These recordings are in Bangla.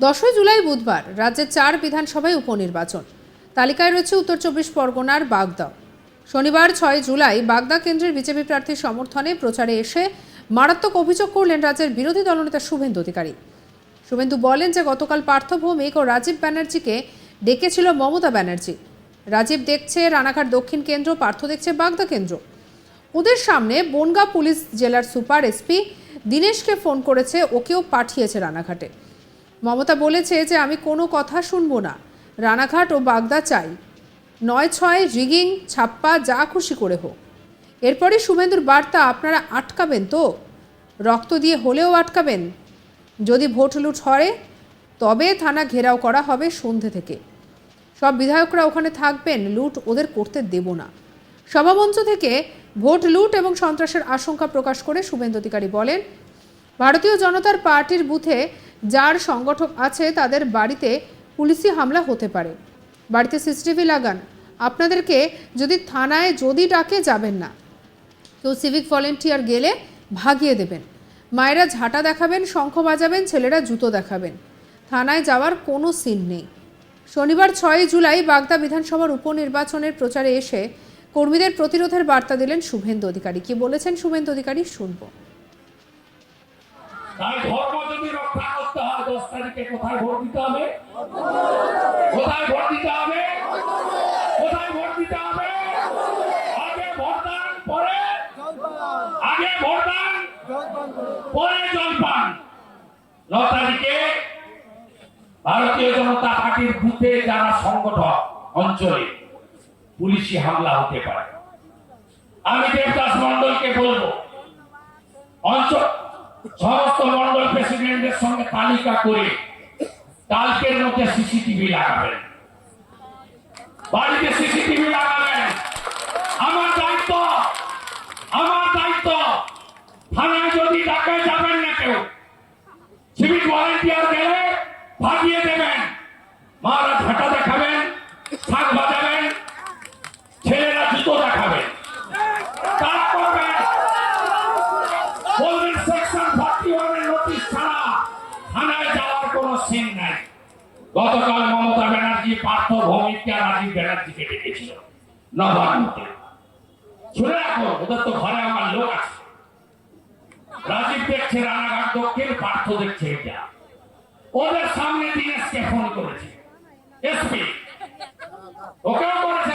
দশই জুলাই বুধবার রাজ্যের চার বিধানসভায় উপনির্বাচন। তালিকায় রয়েছে উত্তর চব্বিশ পরগনার বাগদা। শনিবার ছয় জুলাই বাগদা কেন্দ্রের বিজেপি প্রার্থীর সমর্থনে প্রচারে এসে মারাত্মক অভিযোগ করলেন রাজ্যের বিরোধী দলনেতা শুভেন্দু অধিকারী। শুভেন্দু বলেন যে গতকাল পার্থ ভৌমিক ও রাজীব ব্যানার্জিকে ডেকেছিল মমতা ব্যানার্জি। রাজীব দেখছে রানাঘাট দক্ষিণ কেন্দ্র, পার্থ দেখছে বাগদা কেন্দ্র। ওদের সামনে বনগা পুলিশ জেলার সুপার এসপি দিনেশকে ফোন করেছে, ওকেও পাঠিয়েছে রানাঘাটে। মমতা বলেছে যে আমি কোনো কথা শুনব না। রানাঘাট ও বাগদা চাই। নয় ছয়, রিগিং, ছাপ্পা, যা খুশি করে হোক। এরপরে শুভেন্দুর বার্তা, আপনারা আটকাবেন তো? রক্ত দিয়ে হলেও আটকাবেন। যদি ভোট লুট হয়, তবে থানা ঘেরাও করা হবে সন্ধে থেকে। সব বিধায়করা ওখানে থাকবেন, লুট ওদের করতে দেব না। সভামঞ্চ থেকে ভোট লুট এবং সন্ত্রাসের আশঙ্কা প্রকাশ করে শুভেন্দু অধিকারী বলেন, ভারতীয় জনতার পার্টির বুথে যার সংগঠক আছে তাদের বাড়িতে পুলিশি হামলা হতে পারে। বাড়িতে সিসিটিভি লাগান। আপনাদেরকে যদি থানায় যদি ডাকে যাবেন না কেউ সিভিক ভলেন্টিয়ার গেলে ভাগিয়ে দেবেন। মায়েরা ঝাঁটা দেখাবেন, শঙ্খ বাজাবেন, ছেলেরা জুতো দেখাবেন। থানায় যাওয়ার কোনো সিন নেই। শনিবার ছয় জুলাই বাগদা বিধানসভার উপনির্বাচনের প্রচারে এসে কর্মীদের প্রতিরোধের বার্তা দিলেন শুভেন্দু অধিকারী। কি বলেছেন শুভেন্দু অধিকারী শুনব। ভারতীয় জনতা পার্টির বুথে যারা সংগঠক অঞ্চলে পুলিশি হামলা হতে পারে। আমি দেবদাস মন্ডলকে বলব, অঞ্চল সমস্ত মন্ডল প্রেসিডেন্টের সঙ্গে তালিকা করে কালকের মধ্যে সিসিটিভি লাগাবেন। বাড়িতে সিসিটিভি লাগাবেন। আমার দায়িত্ব আমার দায়িত্ব। থানায় যদি ডাকে যাবেন না কেউ সিভিক ভলেন্টিয়ার গেলে ভাগিয়ে দেবেন। মারা সিন নাই। গতকাল মমতা ব্যানার্জি পার্থ ভৌমিককে রাজীব ব্যানার্জিকে ডেকেছিল। নবান্নতে শুনে রাখো, ওদের তো ঘরে আমার লোক আছে। রাজীব দেখছে রানাঘাট দক্ষিণ, পার্থ দেখছে এটা। ওদের সামনে দিনেশকে ফোন করেছে। এসপি, ওকেও করেছে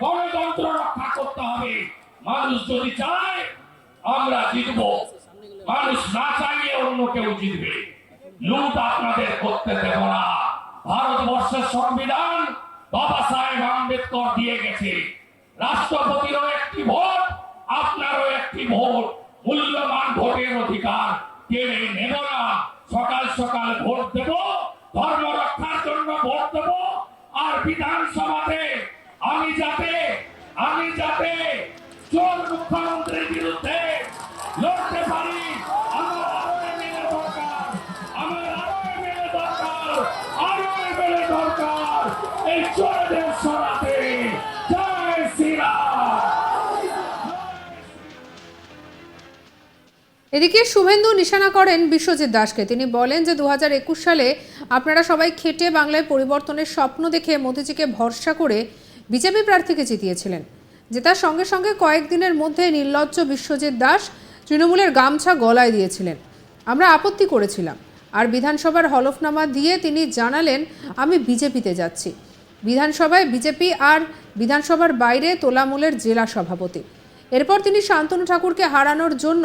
গণতন্ত্র রক্ষা করতে হবে। মানুষ যদি চায়, আমরা জিতবো। মানুষ না চাইলে অন্য কেউ জিতবে। লুট আপনাদের করতে দেব না। ভারতবর্ষের সংবিধান বাবা সাহেব আম্বেদকর দিয়ে গেছে। রাষ্ট্রপতিরও একটি ভোট, আপনারও একটি ভোট। মূল্যবান ভোটের অধিকার কেড়ে নেব না। সকাল সকাল ভোট দেব, ধর্ম রক্ষার জন্য ভোট দেব, আর বিধানসভাতে এদিকে শুভেন্দু নিশানা করেন বিশ্বজিৎ দাসকে। তিনি বলেন যে দু হাজার একুশ সালে আপনারা সবাই খেটে বাংলায় পরিবর্তনের স্বপ্ন দেখে মোদিজিকে ভরসা করে বিজেপি প্রার্থীকে জিতিয়েছিলেন। জেতার সঙ্গে সঙ্গে কয়েকদিনের মধ্যে নির্লজ্জ বিশ্বজিৎ দাস তৃণমূলের গামছা গলায় দিয়েছিলেন। আমরা আপত্তি করেছিলাম। আর বিধানসভার হলফনামা দিয়ে তিনি জানালেন, আমি বিজেপিতে যাচ্ছি। বিধানসভায় বিজেপি আর বিধানসভার বাইরে তোলামূলের জেলা সভাপতি। এরপর তিনি শান্তনু ঠাকুরকে হারানোর জন্য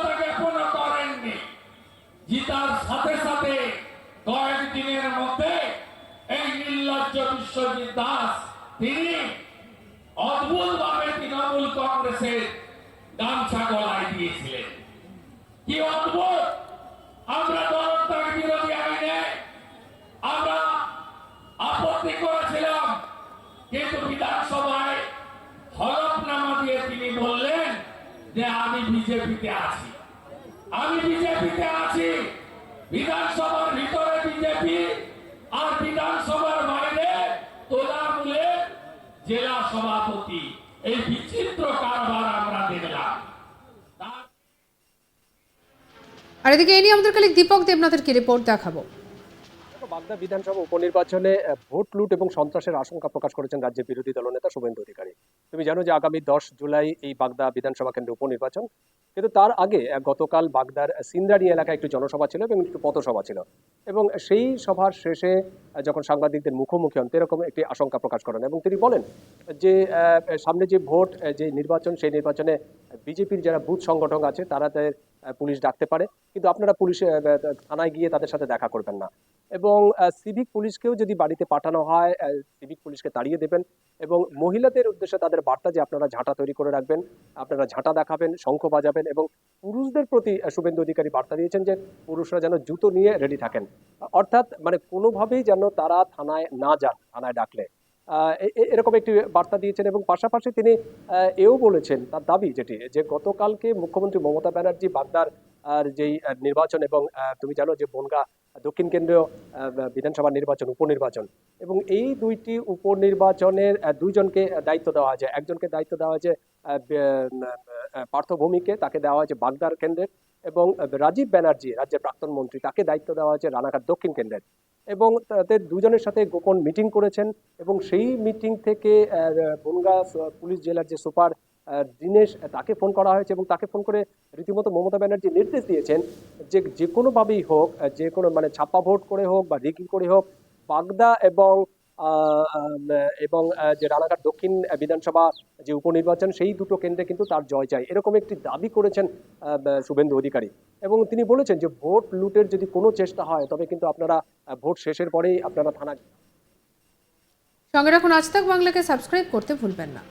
জিতার সাথে সাথে কয়েকদিনের মধ্যে এই নির্লজ্জ বিশ্বজিৎ দাস, তিনি অদ্ভুত ভাবে তৃণমূল কংগ্রেসের গামছা গলায় দিয়েছিলেন। কি অদ্ভুত? আমরা দলত্যাগ বিরোধী আইনে আমরা আপত্তি করেছিলাম, কিন্তু বিধানসভায় হলফনামা দিয়ে তিনি বললেন যে আমি বিজেপিতে আছি। আমি বিজেপিতে আছি বিধানসভার ভিতরে বিজেপি আর বিধানসভার বাইরে তোলামূলের জেলা সভাপতি। এই বিচিত্র কারবার আমরা দেখলাম। আর এদিকে এই নিয়ে আমাদের কালিক দীপক দেবনাথের কি রিপোর্ট দেখাবো? বাগদা বিধানসভা উপনির্বাচনে ভোট লুট এবং সন্ত্রাসের আশঙ্কা প্রকাশ করেছেন রাজ্যের বিরোধী দলনেতা শুভেন্দু অধিকারী। তুমি জানো যে আগামী দশ জুলাই এই বাগদা বিধানসভা কেন্দ্রে উপনির্বাচন। কিন্তু তার আগে গতকাল বাগদার সিন্দারি এলাকায় একটি জনসভা ছিল এবং একটি পথসভা ছিল। এবং সেই সভার শেষে যখন সাংবাদিকদের মুখোমুখি হন এরকম একটি আশঙ্কা প্রকাশ করেন এবং তিনি বলেন যে সামনে যে ভোট যে নির্বাচন, সেই নির্বাচনে বিজেপির যারা বুথ সংগঠন আছে, তারা তাদের পুলিশ ডাকতে পারে, কিন্তু আপনারা পুলিশে থানায় গিয়ে তাদের সাথে দেখা করবেন না। এবং সিভিক পুলিশকেও যদি বাড়িতে পাঠানো হয় সিভিক পুলিশকে তাড়িয়ে দেবেন এবং মহিলাদের উদ্দেশ্যে তাদের বার্তা যে আপনারা ঝাঁটা তৈরি করে রাখবেন, আপনারা ঝাঁটা দেখাবেন, শঙ্খ বাজাবেন এবং পুরুষদের প্রতি শুভেন্দু অধিকারী বার্তা দিয়েছেন যে পুরুষরা যেন জুতো নিয়ে রেডি থাকেন। অর্থাৎ মানে কোনোভাবেই যেন তারা থানায় না যান, থানায় ডাকলে। এরকম একটি বার্তা দিয়েছেন এবং পাশাপাশি তিনি এও বলেছেন তার দাবি যেটি যে গতকালকে মুখ্যমন্ত্রী মমতা ব্যানার্জি বাগদার আর যেই নির্বাচন এবং তুমি জানো যে বনগা দক্ষিণ কেন্দ্রীয় বিধানসভা নির্বাচন উপনির্বাচন এবং এই দুইটি উপনির্বাচনের দুইজনকে দায়িত্ব দেওয়া হয়েছে একজনকে দায়িত্ব দেওয়া হয়েছে আহ, বে- আহ, পার্থ ভৌমিককে তাকে দেওয়া হয়েছে বাগদার কেন্দ্রের। এবং রাজীব ব্যানার্জি, রাজ্যের প্রাক্তন মন্ত্রী, তাকে দায়িত্ব দেওয়া হয়েছে রানাঘাট দক্ষিণ কেন্দ্রের। এবং তাদের দুজনের সাথে গোপন মিটিং করেছেন এবং সেই মিটিং থেকে বনগাঁ পুলিশ জেলার যে সুপার দীনেশ, তাকে ফোন করা হয়েছে এবং তাকে ফোন করে রীতিমতো মমতা ব্যানার্জি নির্দেশ দিয়েছেন যে যে কোনোভাবেই হোক যে কোনো মানে ছাপ্পা ভোট করে হোক বা রিগিং করে হোক, বাগদা এবং এবং যে রানাঘাট দক্ষিণ বিধানসভা যে উপনির্বাচন, সেই দুটো কেন্দ্রে কিন্তু তার জয় চাই। এরকম একটি দাবি করেছেন শুভেন্দু অধিকারী। এবং তিনি বলেছেন যে ভোট লুটের যদি কোনো চেষ্টা হয়, তবে কিন্তু আপনারা ভোট শেষের পরেই আপনারা থানা সঙ্গে রাখুন, আজ তাক বাংলাকে সাবস্ক্রাইব করতে ভুলবেন না।